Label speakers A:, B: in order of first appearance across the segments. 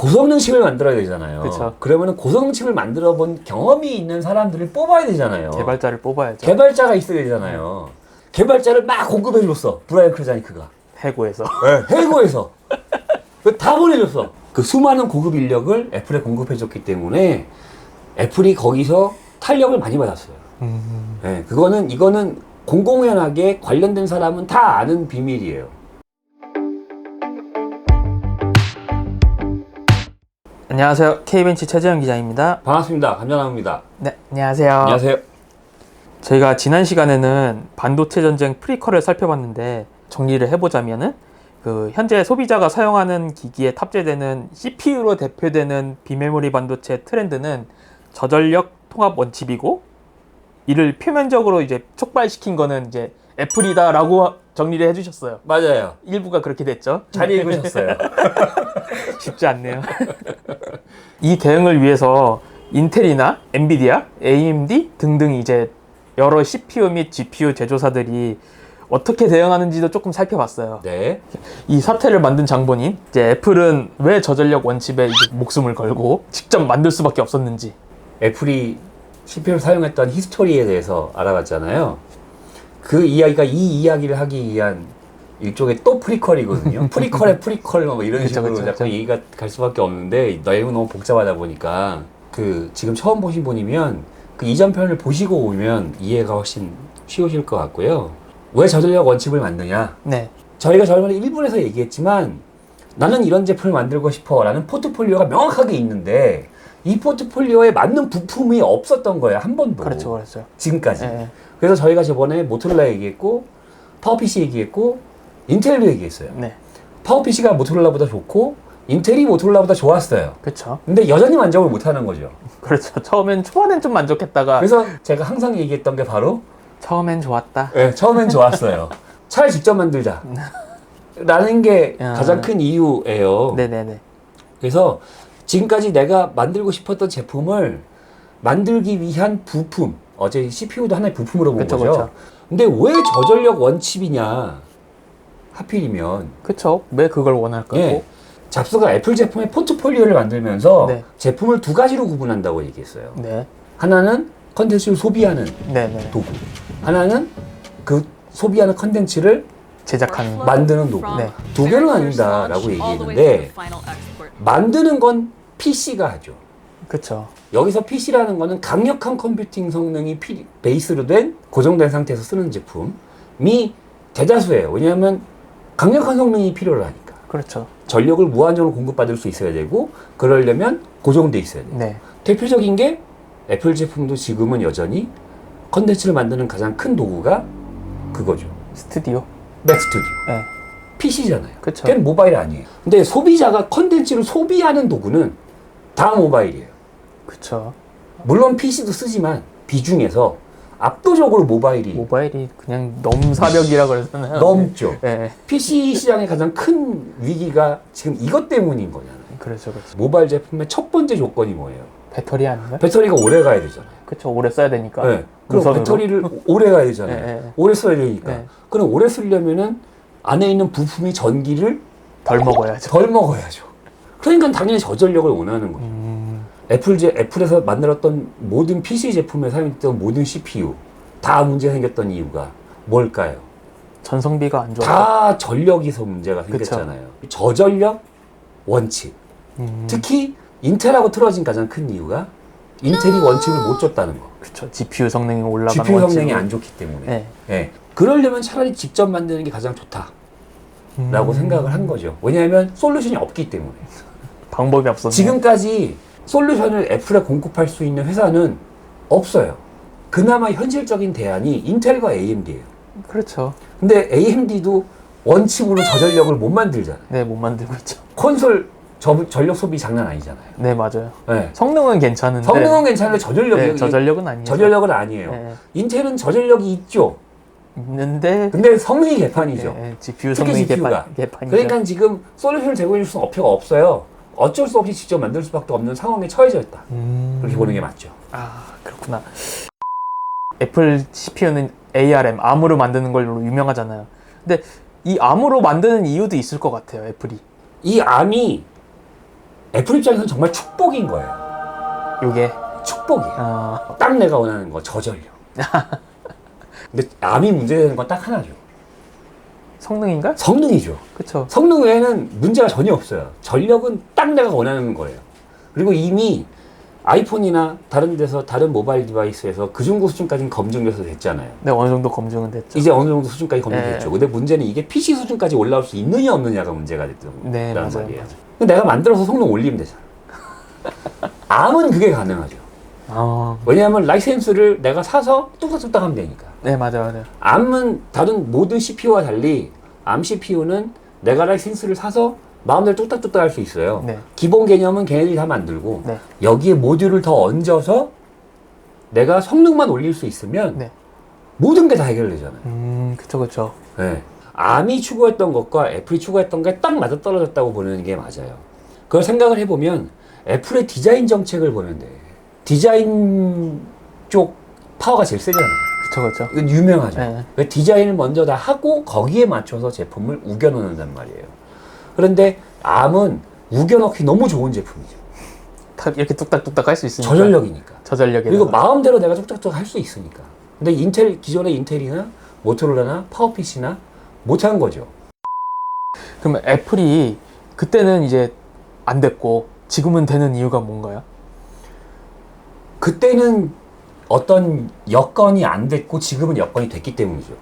A: 고성능 칩을 만들어야 되잖아요.
B: 그쵸.
A: 그러면 고성능 칩을 만들어 본 경험이 있는 사람들을 뽑아야 되잖아요.
B: 개발자를 뽑아야죠.
A: 개발자가 있어야 되잖아요. 개발자를 막 공급해 줬어. 브라이언 크루자니크가.
B: 해고해서.
A: 해고해서 그다 보내줬어. 그 수많은 고급 인력을 애플에 공급해 줬기 때문에 애플이 거기서 탄력을 많이 받았어요.
B: 음.
A: 예, 그거는 이거는 공공연하게 관련된 사람은 다 아는 비밀이에요.
B: 안녕하세요. K벤치 최재현 기자입니다.
A: 반갑습니다. 감자나무입니다.
B: 네, 안녕하세요.
A: 안녕하세요.
B: 저희가 지난 시간에는 반도체 전쟁 프리퀄을 살펴봤는데 정리를 해보자면은 그 현재 소비자가 사용하는 기기에 탑재되는 CPU로 대표되는 비메모리 반도체 트렌드는 저전력 통합 원칩이고 이를 표면적으로 이제 촉발시킨 거는 이제 애플이다라고 정리를 해주셨어요.
A: 맞아요.
B: 일부가 그렇게 됐죠.
A: 잘 읽으셨어요.
B: 쉽지 않네요. 이 대응을 위해서 인텔이나 엔비디아, AMD 등등 이제 여러 CPU 및 GPU 제조사들이 어떻게 대응하는지도 조금 살펴봤어요.
A: 네.
B: 이 사태를 만든 장본인 이제 애플은 왜 저전력 이제 목숨을 걸고 직접 만들 수밖에 없었는지.
A: 애플이 CPU를 사용했던 히스토리에 대해서 알아봤잖아요. 그 이야기가 이 이야기를 하기 위한 일종의 또 프리퀄이거든요. 프리퀄의 프리퀄 뭐 이런
B: 그쵸,
A: 식으로
B: 그쵸,
A: 자꾸
B: 그쵸.
A: 얘기가 갈 수밖에 없는데 내용이 너무 복잡하다 보니까 그 지금 처음 보신 분이면 그 이전 편을 보시고 오면 이해가 훨씬 쉬우실 것 같고요. 왜 저전력 원칩을 만드냐?
B: 네,
A: 저희가 저번에 1분에서 얘기했지만 나는 이런 제품을 만들고 싶어 라는 포트폴리오가 명확하게 있는데 이 포트폴리오에 맞는 부품이 없었던 거예요. 한 번도.
B: 그렇죠, 그렇죠.
A: 지금까지.
B: 예, 예.
A: 그래서 저희가 저번에 모토로라 얘기했고 파워PC 얘기했고 인텔도 얘기했어요.
B: 네,
A: 파워PC가 모토로라보다 좋고 인텔이 모토로라보다 좋았어요.
B: 그렇죠,
A: 근데 여전히 만족을 못 하는 거죠.
B: 그렇죠. 처음엔 초반엔 좀 만족했다가
A: 그래서 제가 항상 얘기했던 게 바로
B: 처음엔 좋았다.
A: 네, 처음엔 좋았어요. 차라리 직접 만들자. 라는 게
B: 야.
A: 가장 큰 이유예요.
B: 네, 네, 네.
A: 그래서 지금까지 내가 만들고 싶었던 제품을 만들기 위한 부품, 어제 CPU도 하나의 부품으로 본
B: 그쵸,
A: 거죠.
B: 그쵸.
A: 근데 왜 저전력 원칩이냐? 하필이면
B: 그쵸. 왜 그걸 원할까요?
A: 예, 잡스가 애플 제품의 포트폴리오를 만들면서
B: 네.
A: 제품을 두 가지로 구분한다고 얘기했어요.
B: 네,
A: 하나는 컨텐츠를 소비하는
B: 네, 네.
A: 도구, 하나는 그 소비하는 컨텐츠를
B: 제작하는
A: 만드는 도구.
B: 네.
A: 두 개는 아니다라고 얘기했는데 만드는 건 PC가 하죠.
B: 그쵸.
A: 여기서 PC라는 거는 강력한 컴퓨팅 성능이 피- 베이스로 된 고정된 상태에서 쓰는 제품이 대다수예요. 왜냐하면 강력한 성능이 필요로 하니까.
B: 그렇죠.
A: 전력을 무한정으로 공급받을 수 있어야 되고 그러려면 고정돼 있어야 돼요.
B: 네.
A: 대표적인 게 애플 제품도 지금은 여전히 컨텐츠를 만드는 가장 큰 도구가 그거죠.
B: 스튜디오.
A: 맥 스튜디오.
B: 네.
A: PC잖아요.
B: 그쵸.
A: 걔는 모바일 아니에요. 근데 소비자가 컨텐츠를 소비하는 도구는 다 모바일이에요.
B: 그쵸.
A: 물론 PC도 쓰지만 비중에서 압도적으로 모바일이
B: 모바일이 그냥 넘사벽이라 그러잖아요.
A: 넘죠.
B: 네.
A: PC 시장의 가장 큰 위기가 지금 이것 때문인 거잖아요.
B: 그렇죠, 그렇죠.
A: 모바일 제품의 첫 번째 조건이 뭐예요?
B: 배터리 아닌가?
A: 배터리가 오래 가야 되잖아요.
B: 그쵸. 오래 써야 되니까.
A: 네. 그럼
B: 무선으로.
A: 배터리를 오래 가야 되잖아요.
B: 네, 네.
A: 오래 써야 되니까.
B: 네.
A: 그럼 오래 쓰려면은 안에 있는 부품이 전기를
B: 덜 먹어야죠.
A: 덜 먹어야죠. 그러니까 당연히 저전력을 원하는 거예요.
B: 음,
A: 애플 제 애플에서 만들었던 모든 PC 제품에 사용했던 모든 CPU 다 문제 생겼던 이유가 뭘까요?
B: 전성비가 안 좋아서.
A: 다 전력에서 문제가
B: 그쵸.
A: 생겼잖아요. 저전력 원칙.
B: 음,
A: 특히 인텔하고 틀어진 가장 큰 이유가 인텔이 원칙을 못 줬다는 거.
B: 그쵸. GPU 성능이 올라가는
A: GPU 성능이
B: 원칙으로.
A: 안 좋기 때문에.
B: 네.
A: 예. 그러려면 차라리 직접 만드는 게 가장 좋다 라고
B: 음,
A: 생각을 한 거죠. 왜냐하면 솔루션이 없기 때문에.
B: 방법이 없었네.
A: 지금까지 솔루션을 애플에 공급할 수 있는 회사는 없어요. 그나마 현실적인 대안이 인텔과 AMD예요.
B: 그렇죠.
A: 근데 AMD도 원칙으로 저전력을 못 만들잖아요.
B: 네, 못 만들고 있죠.
A: 콘솔 저, 전력 소비 장난 아니잖아요.
B: 네, 맞아요.
A: 네.
B: 성능은 괜찮은데.
A: 성능은 괜찮은데 저전력이
B: 네, 저전력은 아니에요.
A: 저전력은 아니에요.
B: 네,
A: 인텔은 저전력이 있죠.
B: 있는데.
A: 근데 성능이 개판이죠.
B: 네, GPU
A: 특히
B: 성능이
A: GPU가.
B: 개판, 개판이죠.
A: 그러니까 지금 솔루션을 제공해 줄 수는 업체가 없어요. 어쩔 수 없이 직접 만들 수밖에 없는 상황에 처해져 있다.
B: 음,
A: 그렇게 보는 게 맞죠.
B: 아, 그렇구나. 애플 CPU는 ARM, 암으로 만드는 걸로 유명하잖아요. 근데 이 암으로 만드는 이유도 있을 것 같아요, 애플이.
A: 이 암이 애플 입장에서는 정말 축복인 거예요.
B: 요게
A: 축복이에요.
B: 어,
A: 딱 내가 원하는 거 저전력. 근데 암이 문제되는 건 딱 하나죠.
B: 성능인가?
A: 성능이죠.
B: 그쵸.
A: 성능 외에는 문제가 전혀 없어요. 전력은 딱 내가 원하는 거예요. 그리고 이미 아이폰이나 다른 데서 다른 모바일 디바이스에서 그 정도 수준까지는 검증돼서 됐잖아요.
B: 네, 어느 정도 검증은 됐죠.
A: 이제 어느 정도 수준까지 검증됐죠.
B: 네.
A: 근데 문제는 이게 PC 수준까지 올라올 수 있느냐 없느냐가 문제가 됐던
B: 네,
A: 말이에요.
B: 맞아요.
A: 내가 만들어서 성능 올리면 되잖아. 암은 그게 가능하죠.
B: 아,
A: 왜냐하면 라이센스를 내가 사서 뚝딱뚝딱 하면 되니까.
B: 네, 맞아요, 맞아요.
A: 암은 다른 모든 CPU와 달리 암 CPU는 내가 라이센스를 사서 마음대로 뚝딱뚝딱 할 수 있어요.
B: 네.
A: 기본 개념은 걔네들이 다 만들고
B: 네.
A: 여기에 모듈을 더 얹어서 내가 성능만 올릴 수 있으면
B: 네.
A: 모든 게 다 해결되잖아요.
B: 음, 그쵸, 그쵸.
A: 네. 암이 추구했던 것과 애플이 추구했던 게 딱 맞아떨어졌다고 보는 게 맞아요. 그걸 생각을 해보면 애플의 디자인 정책을 보는데 디자인 쪽 파워가 제일 세잖아요.
B: 그쵸, 그쵸.
A: 이건 유명하죠.
B: 네.
A: 그 디자인을 먼저 다 하고 거기에 맞춰서 제품을 우겨넣는단 말이에요. 그런데 암은 우겨넣기 너무 좋은 제품이죠.
B: 다 이렇게 뚝딱뚝딱 할 수 있으니까.
A: 저전력이니까.
B: 저전력에.
A: 그리고 마음대로 내가 뚝딱뚝 할 수 있으니까. 근데 인텔 기존의 인텔이나 모토로라나 파워PC나 못한 거죠.
B: 그럼 애플이 그때는 이제 안 됐고 지금은 되는 이유가 뭔가요?
A: 그때는 어떤 여건이 안 됐고 지금은 여건이 됐기 때문이죠.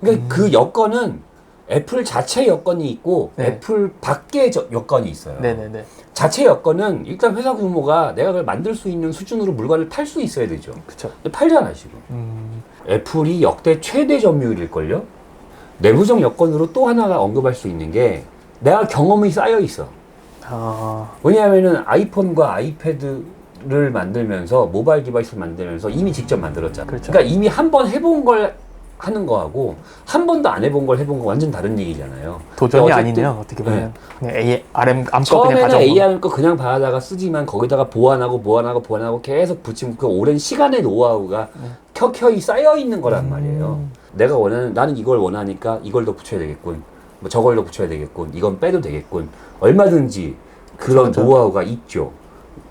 A: 그러니까 그 여건은 애플 자체 여건이 있고
B: 네.
A: 애플 밖의 저- 여건이 있어요.
B: 네네네.
A: 자체 여건은 일단 회사 규모가 내가 그걸 만들 수 있는 수준으로 물건을 팔 수 있어야 되죠.
B: 그쵸.
A: 근데 팔잖아 지금.
B: 음,
A: 애플이 역대 최대 점유율일걸요? 내부적 여건으로 또 하나가 언급할 수 있는 게 내가 경험이 쌓여 있어.
B: 아,
A: 왜냐하면은 아이폰과 아이패드 를 만들면서 모바일 디바이스를 만들면서 이미 직접 만들었잖아.
B: 그렇죠.
A: 러니까 이미 한 번 해본 걸 하는 거하고 한 번도 안 해본 걸 해본 거 완전 다른 얘기잖아요.
B: 도전이 아니네요. 어떻게 보면. 그냥 A, RM 암거 그냥
A: 처음에는
B: 가져온
A: 거. 그냥 받아다가 쓰지만 거기다가 보완하고 보완하고 보완하고 계속 붙이면 그 오랜 시간의 노하우가 켜켜이 쌓여 있는 거란 말이에요.
B: 음.
A: 내가 원하는 나는 이걸 원하니까 이걸 더 붙여야 되겠군. 뭐 저걸 더 붙여야 되겠군. 이건 빼도 되겠군. 얼마든지 그런
B: 그쵸.
A: 노하우가 있죠.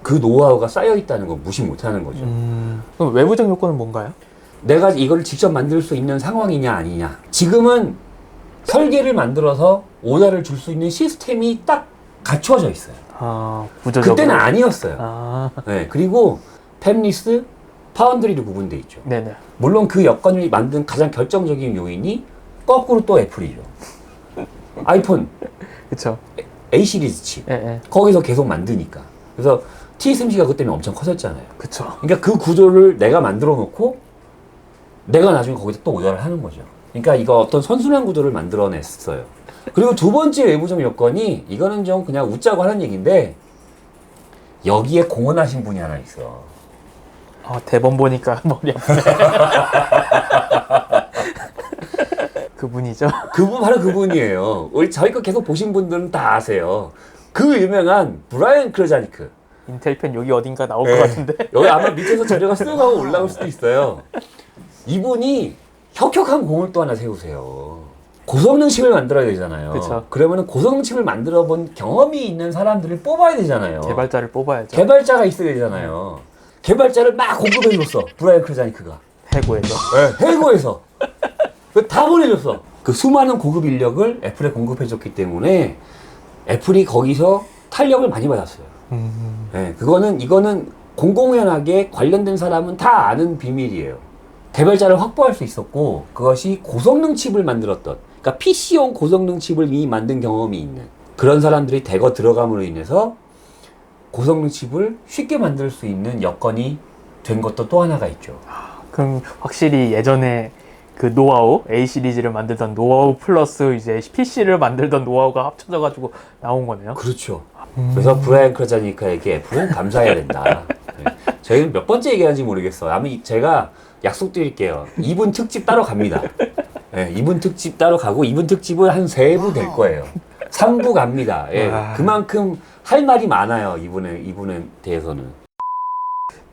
A: 그 노하우가 쌓여 있다는 거 무시 못 하는 거죠.
B: 음, 그럼 외부적 요건은 뭔가요?
A: 내가 이걸 직접 만들 수 있는 상황이냐 아니냐. 지금은 설계를 만들어서 오더를 줄 수 있는 시스템이 딱 갖춰져 있어요.
B: 아, 구조적으로.
A: 그때는 아니었어요.
B: 아,
A: 네, 그리고 팹리스, 파운드리로 구분돼 있죠.
B: 네네.
A: 물론 그 여건을 만든 가장 결정적인 요인이 거꾸로 또 애플이죠. 아이폰
B: 그쵸.
A: A 시리즈 칩
B: 예, 예.
A: 거기서 계속 만드니까. 그래서 TSMC가 그때 엄청 커졌잖아요.
B: 그쵸.
A: 그러니까 그 구조를 내가 만들어 놓고 내가 나중에 거기서 또 오더를 하는 거죠. 그러니까 이거 어떤 선순환 구조를 만들어냈어요. 그리고 두 번째 외부적 여건이 이거는 좀 그냥 웃자고 하는 얘기인데 여기에 공헌하신 분이 하나 있어.
B: 아, 대본 보니까 머리 아프네. 그분이죠.
A: 그분 바로 그분이에요. 우리 저희 거 계속 보신 분들은 다 아세요. 그 유명한 브라이언 크로자니크.
B: 인텔 펜 여기 어딘가 나올
A: 네.
B: 것 같은데.
A: 여기 아마 밑에서 자료가 쑥 하고 올라올 수도 있어요. 이분이 혁혁한 공을 또 하나 세우세요. 고성능 칩을 만들어야 되잖아요.
B: 그쵸.
A: 그러면 고성능 칩을 만들어 본 경험이 있는 사람들을 뽑아야 되잖아요.
B: 개발자를 뽑아야죠.
A: 개발자가 있어야 되잖아요. 개발자를 막 공급해 줬어. 브라이언 크로자니크가.
B: 해고에서.
A: 해고에서 그다 보내줬어. 그 수많은 고급 인력을 애플에 공급해 줬기 때문에 애플이 거기서 탄력을 많이 받았어요.
B: 음,
A: 네, 그거는 이거는 공공연하게 관련된 사람은 다 아는 비밀이에요. 개발자를 확보할 수 있었고 그것이 고성능 칩을 만들었던 그러니까 PC용 고성능 칩을 이미 만든 경험이 있는 그런 사람들이 대거 들어감으로 인해서 고성능 칩을 쉽게 만들 수 있는 여건이 된 것도 또 하나가 있죠.
B: 그럼 확실히 예전에 그 노하우 A 시리즈를 만들던 노하우 플러스 이제 PC를 만들던 노하우가 합쳐져 가지고 나온 거네요.
A: 그렇죠. 그래서 브라이언 크라자니카에게 애플은 감사해야 된다. 네. 저희는 몇 번째 얘기하는지 모르겠어요. 아마 이- 제가 약속드릴게요. 2분 특집 따로 갑니다. 네, 2분 특집 따로 가고 2분 특집은 한 3부 될 거예요. 3부 갑니다. 예,
B: 와.
A: 그만큼 할 말이 많아요. 이분에 이분에 대해서는.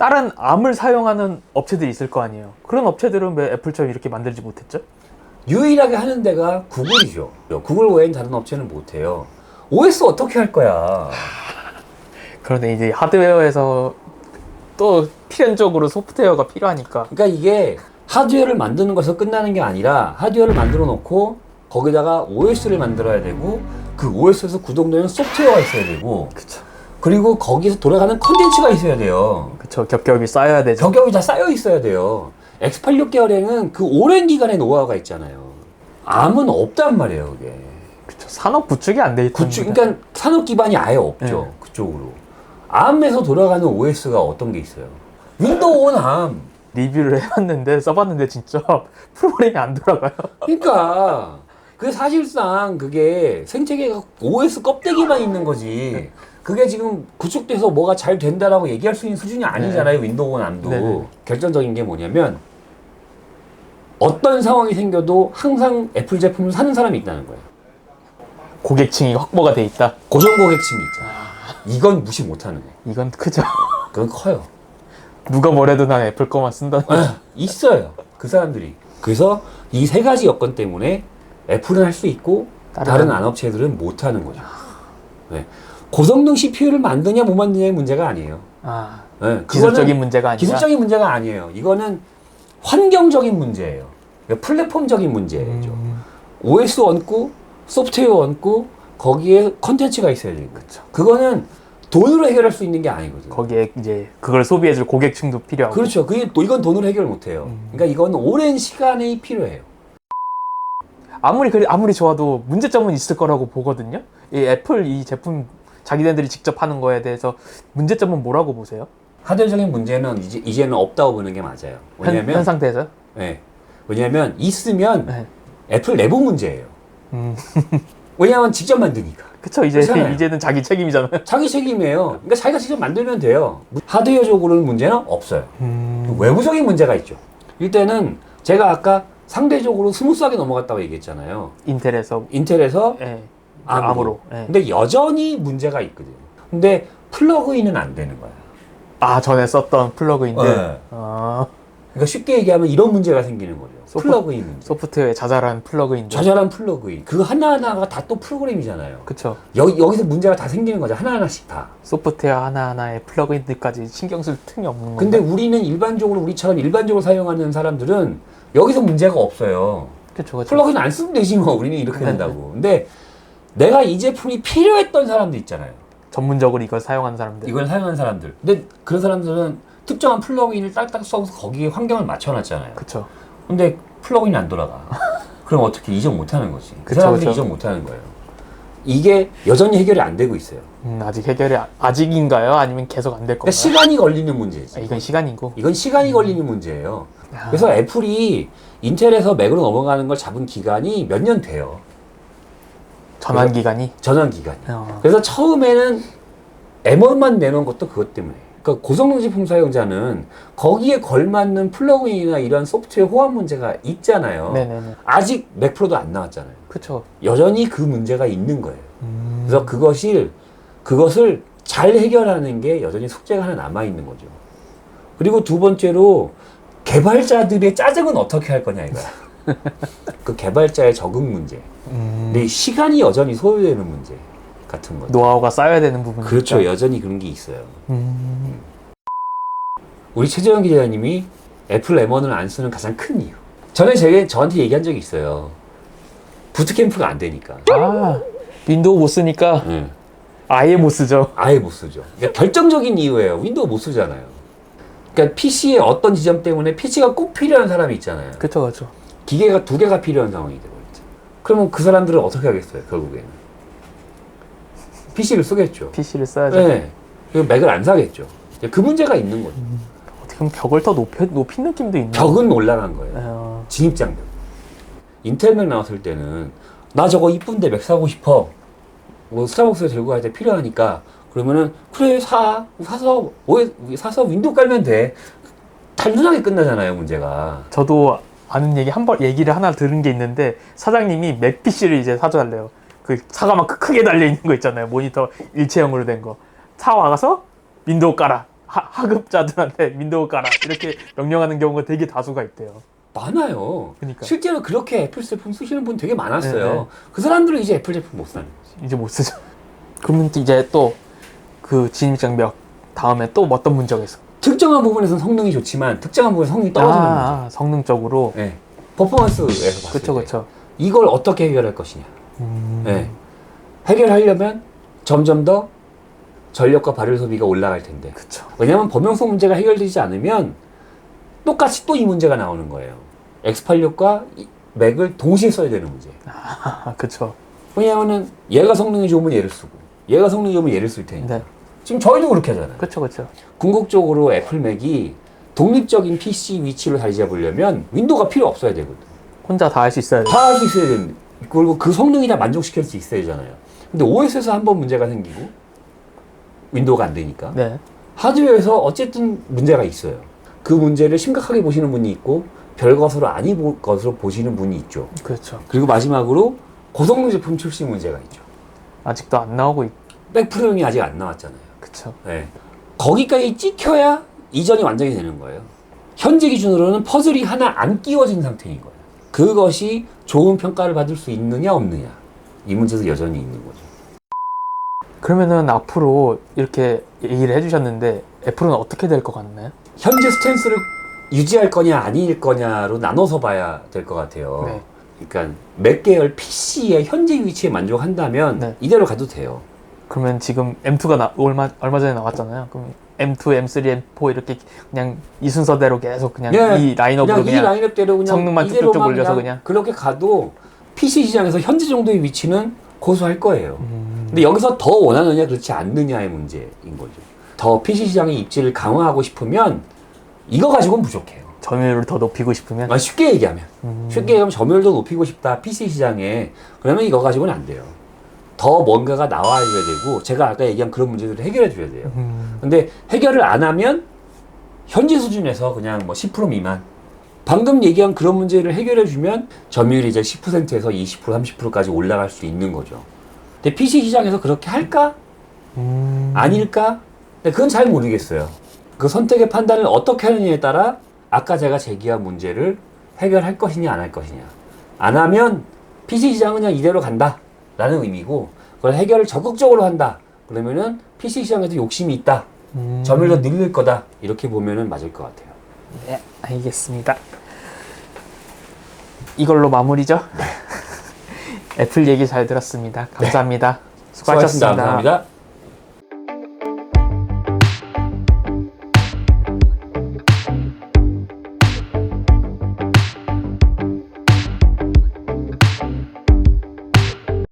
B: 다른 암을 사용하는 업체들이 있을 거 아니에요. 그런 업체들은 왜 애플처럼 이렇게 만들지 못했죠?
A: 유일하게 하는 데가 구글이죠. 구글 외엔 다른 업체는 못 해요. OS 어떻게 할 거야?
B: 그런데 이제 하드웨어에서 또 필연적으로 소프트웨어가 필요하니까
A: 그러니까 이게 하드웨어를 만드는 것에서 끝나는 게 아니라 하드웨어를 만들어 놓고 거기다가 OS를 만들어야 되고 그 OS에서 구동되는 소프트웨어가 있어야 되고
B: 그쵸
A: 그리고 거기서 돌아가는 컨텐츠가 있어야 돼요.
B: 그쵸 겹겹이 쌓여야 되죠
A: 격격이 다 쌓여 있어야 돼요. X86 계열에는 그 오랜 기간의 노하우가 있잖아요. 암은 없단 말이에요, 그게.
B: 그쵸 산업 구축이 안 돼 있다
A: 구축, 그러니까 산업 기반이 아예 없죠,
B: 네.
A: 그쪽으로. 암에서 돌아가는 OS가 어떤 게 있어요? 윈도우 온 암.
B: 리뷰를 해봤는데 써봤는데 진짜 프로그램이 안 돌아가요
A: 그러니까 그게 사실상 그게 생태계가 OS 껍데기만 있는 거지. 그게 지금 구축돼서 뭐가 잘 된다라고 얘기할 수 있는 수준이 아니잖아요. 윈도우 온 암도.
B: 네네.
A: 결정적인 게 뭐냐면 어떤 상황이 생겨도 항상 애플 제품을 사는 사람이 있다는 거예요.
B: 고객층이 확보가 돼 있다
A: 고정 고객층이 있잖아. 이건 무시 못하는 거예요.
B: 이건 크죠
A: 그건 커요.
B: 누가 뭐래도 난 애플 거만 쓴다
A: 아, 있어요. 그 사람들이. 그래서 이 세 가지 여건 때문에 애플은 할 수 있고
B: 다른
A: 다른
B: 안-
A: 안업체들은 못 하는 거죠. 네. 고성능 CPU를 만드냐 못 만드냐의 문제가 아니에요.
B: 아
A: 네.
B: 기술적인 문제가 아니라
A: 기술적인 문제가 아니에요. 이거는 환경적인 문제예요. 그러니까 플랫폼적인 문제죠.
B: 음,
A: OS 얹고 소프트웨어 얹고 거기에 컨텐츠가 있어야 되는 거죠.
B: 그쵸
A: 그거는 돈으로 해결할 수 있는 게 아니거든요.
B: 거기에 이제 그걸 소비해줄 고객층도 필요하고
A: 그렇죠. 그게 또 이건 돈으로 해결 못 해요.
B: 음.
A: 그러니까 이건 오랜 시간이 필요해요.
B: 아무리 그리 아무리 좋아도 문제점은 있을 거라고 보거든요. 이 애플 이 제품 자기네들이 직접 하는 거에 대해서 문제점은 뭐라고 보세요?
A: 하드적인 문제는 이제 이제는 없다고 보는 게 맞아요.
B: 현, 현
A: 왜냐면
B: 상태에서?
A: 예. 왜냐면 있으면
B: 네.
A: 애플 내부 문제예요.
B: 음,
A: 왜냐하면 직접 만드니까
B: 그쵸 이제
A: 그렇잖아요.
B: 이제는 자기 책임이잖아요.
A: 자기 책임이에요. 그러니까 자기가 직접 만들면 돼요. 하드웨어적으로는 문제는 없어요.
B: 음,
A: 외부적인 문제가 있죠. 이때는 제가 아까 상대적으로 스무스하게 넘어갔다고 얘기했잖아요.
B: 인텔에서
A: 인텔에서
B: 예,
A: 암으로.
B: 암으로. 예.
A: 근데 여전히 문제가 있거든요. 근데 플러그인은 안 되는 거야.
B: 아 전에 썼던 플러그인들.
A: 네.
B: 아,
A: 그러니까 쉽게 얘기하면 이런 문제가 생기는 거죠.
B: 소프-
A: 플러그인 문제.
B: 소프트웨어에 자잘한 플러그인들.
A: 자잘한 플러그인. 그 하나하나가 다 또 프로그램이잖아요.
B: 그쵸.
A: 여기, 여기서 문제가 다 생기는 거죠. 하나하나씩 다.
B: 소프트웨어 하나하나에 플러그인들까지 신경 쓸 틈이 없는
A: 근데
B: 건데.
A: 우리는 일반적으로 우리처럼 일반적으로 사용하는 사람들은 여기서 문제가 없어요.
B: 그쵸 그쵸.
A: 플러그인 안 쓰면 되지 뭐. 우리는 이렇게
B: 네.
A: 된다고. 근데 내가 이 제품이 필요했던 사람도 있잖아요.
B: 전문적으로 이걸 사용하는 사람들.
A: 이걸 사용하는 사람들. 근데 그런 사람들은 특정한 플러그인을 딱딱 써서 거기에 환경을 맞춰놨잖아요.
B: 그쵸.
A: 근데 플러그인이 안 돌아가. 그럼 어떻게 이전 못하는 거지? 그
B: 그쵸,
A: 사람들이
B: 그쵸.
A: 이전 못하는 거예요. 이게 여전히 해결이 안 되고 있어요.
B: 음, 아직 해결이 아- 아직인가요? 아니면 계속 안될
A: 그러니까
B: 건가요?
A: 시간이 걸리는 문제지.
B: 아, 이건 시간이고.
A: 이건 시간이 걸리는 문제예요.
B: 야.
A: 그래서 애플이 인텔에서 맥으로 넘어가는 걸 잡은 기간이 몇 년 돼요.
B: 전환 기간이.
A: 전환 기간이.
B: 어.
A: 그래서 처음에는 M1만 내놓은 것도 그것 때문에. 그러니까 고성능 제품 사용자는 거기에 걸맞는 플러그인이나 이런 소프트웨어 호환 문제가 있잖아요.
B: 네네네.
A: 아직 맥 프로도 안 나왔잖아요.
B: 그쵸.
A: 여전히 그 문제가 있는 거예요.
B: 음.
A: 그래서 그것이 그것을 잘 해결하는 게 여전히 숙제가 하나 남아 있는 거죠. 그리고 두 번째로 개발자들의 짜증은 어떻게 할 거냐 이거야. 그 개발자의 적응 문제.
B: 음.
A: 근데 시간이 여전히 소요되는 문제 같은 거죠.
B: 노하우가 쌓여야 되는 부분이
A: 그렇죠. 여전히 그런 게 있어요.
B: 음.
A: 우리 최재형 기자님이 애플 M1을 안 쓰는 가장 큰 이유. 전에 제게 저한테 얘기한 적이 있어요. 부트캠프가 안 되니까.
B: 아 윈도우 못 쓰니까
A: 예.
B: 아예 못 쓰죠.
A: 아예 못 쓰죠. 그러니까 결정적인 이유예요. 윈도우 못 쓰잖아요. 그러니까 PC의 어떤 지점 때문에 PC가 꼭 필요한 사람이 있잖아요.
B: 그쵸 그쵸.
A: 기계가 두 개가 필요한 상황이 되버렸죠. 그러면 그 사람들은 어떻게 하겠어요, 결국에는? PC를 쓰겠죠.
B: PC를 써야죠.
A: 네. 그리고 맥을 안 사겠죠. 그 문제가 있는 거죠.
B: 어떻게 보면 벽을 더 높여, 높인 느낌도 있는.
A: 벽은 올라간 거예요.
B: 어,
A: 진입장벽. 인텔 맥 나왔을 때는 나 저거 이쁜데 맥 사고 싶어. 뭐 스타벅스에 들고 갈 때 필요하니까 그러면은 그래 사 사서 오 사서 윈도우 깔면 돼. 단순하게 끝나잖아요 문제가.
B: 저도 아는 얘기 한 번 얘기를 하나 들은 게 있는데 사장님이 맥 PC를 이제 사줘달래요. 그 차가 막 크게 달려 있는 거 있잖아요. 모니터 일체형으로 된 거. 차 와가서 윈도우 깔아. 하, 하급자들한테 윈도우 깔아. 이렇게 명령하는 경우가 되게 다수가 있대요.
A: 많아요.
B: 그러니까.
A: 실제로 그렇게 애플 제품 쓰시는 분 되게 많았어요.
B: 네, 네.
A: 그 사람들은 이제 애플 제품 못 사는 거지.
B: 이제 못 쓰죠. 그러면 또 이제 또 그 진입장벽 다음에 또 어떤 문제가 있어?
A: 특정한 부분에서는 성능이 좋지만 특정한 부분에서 성능이 떨어지는 문제.
B: 아, 성능적으로.
A: 네. 퍼포먼스에서 봤을
B: 그쵸
A: 때
B: 그쵸.
A: 이걸 어떻게 해결할 것이냐.
B: 음,
A: 네. 해결하려면 점점 더 전력과 발열 소비가 올라갈 텐데.
B: 그쵸.
A: 왜냐하면 범용성 문제가 해결되지 않으면 똑같이 또 이 문제가 나오는 거예요. X86과 이 맥을 동시에 써야 되는 문제.
B: 아, 그쵸.
A: 왜냐하면은 얘가 성능이 좋으면 얘를 쓰고 얘가 성능이 좋으면 얘를 쓸 테니까.
B: 네.
A: 지금 저희도 그렇게 하잖아요.
B: 그쵸 그쵸.
A: 궁극적으로 애플 맥이 독립적인 PC 위치로 자리 잡으려면 윈도우가 필요 없어야 되거든.
B: 혼자 다 할 수 있어야 돼.
A: 다 할 수 있어야 되는. 그리고 그 성능이 다 만족시킬 수 있어야 되잖아요. 근데 OS에서 한 번 문제가 생기고 윈도우가 안 되니까
B: 네.
A: 하드웨어에서 어쨌든 문제가 있어요. 그 문제를 심각하게 보시는 분이 있고 별 것으로 아니 볼 것으로 보시는 분이 있죠.
B: 그렇죠.
A: 그리고 마지막으로 고성능 제품 출시 문제가 있죠.
B: 아직도 안 나오고 있.
A: 백프레임이 아직 안 나왔잖아요.
B: 그쵸.
A: 네. 거기까지 찍혀야 이전이 완전히 되는 거예요. 현재 기준으로는 퍼즐이 하나 안 끼워진 상태인 거예요. 그것이 좋은 평가를 받을 수 있느냐 없느냐 이 문제도 여전히 있는 거죠.
B: 그러면은 앞으로 이렇게 얘기를 해주셨는데 애플은 어떻게 될 것 같나요?
A: 현재 스탠스를 유지할 거냐 아닐 거냐로 나눠서 봐야 될 것 같아요.
B: 네.
A: 그러니까 맥 계열 PC의 현재 위치에 만족한다면
B: 네.
A: 이대로 가도 돼요.
B: 그러면 지금 M2가 나, 얼마 얼마 전에 나왔잖아요. 그럼 M2, M3, M4 이렇게 그냥 이 순서대로 계속 그냥
A: 네.
B: 이 라인업으로
A: 그냥,
B: 그냥,
A: 이 라인업대로 그냥 성능만
B: 쭉쭉쭉 올려서 그냥.
A: 그렇게 가도 PC 시장에서 현재 정도의 위치는 고수할 거예요.
B: 음,
A: 근데 여기서 더 원하느냐 그렇지 않느냐의 문제인 거죠. 더 PC 시장의 입지를 강화하고 싶으면 이거 가지고는 부족해요.
B: 점유율을 더 높이고 싶으면
A: 아, 쉽게 얘기하면
B: 음,
A: 쉽게 얘기하면 점유율도 높이고 싶다 PC 시장에 그러면 이거 가지고는 안 돼요. 더 뭔가가 나와줘야 되고 제가 아까 얘기한 그런 문제들을 해결해 줘야 돼요.
B: 음,
A: 근데 해결을 안 하면 현재 수준에서 그냥 뭐 10% 미만 방금 얘기한 그런 문제를 해결해 주면 점유율이 이제 10%에서 20% 30%까지 올라갈 수 있는 거죠. 근데 PC 시장에서 그렇게 할까?
B: 음,
A: 아닐까? 근데 그건 잘 모르겠어요. 그 선택의 판단을 어떻게 하느냐에 따라 아까 제가 제기한 문제를 해결할 것이냐 안 할 것이냐. 안 하면 PC 시장은 그냥 이대로 간다. 라는 의미고 그걸 해결을 적극적으로 한다. 그러면은 PC 시장에도 욕심이 있다.
B: 음,
A: 점유율도 늘릴 거다. 이렇게 보면은 맞을 것 같아요.
B: 네, 알겠습니다. 이걸로 마무리죠? 애플 얘기 잘 들었습니다. 감사합니다.
A: 수고하셨습니다.
B: 수고하셨습니다.
A: 감사합니다.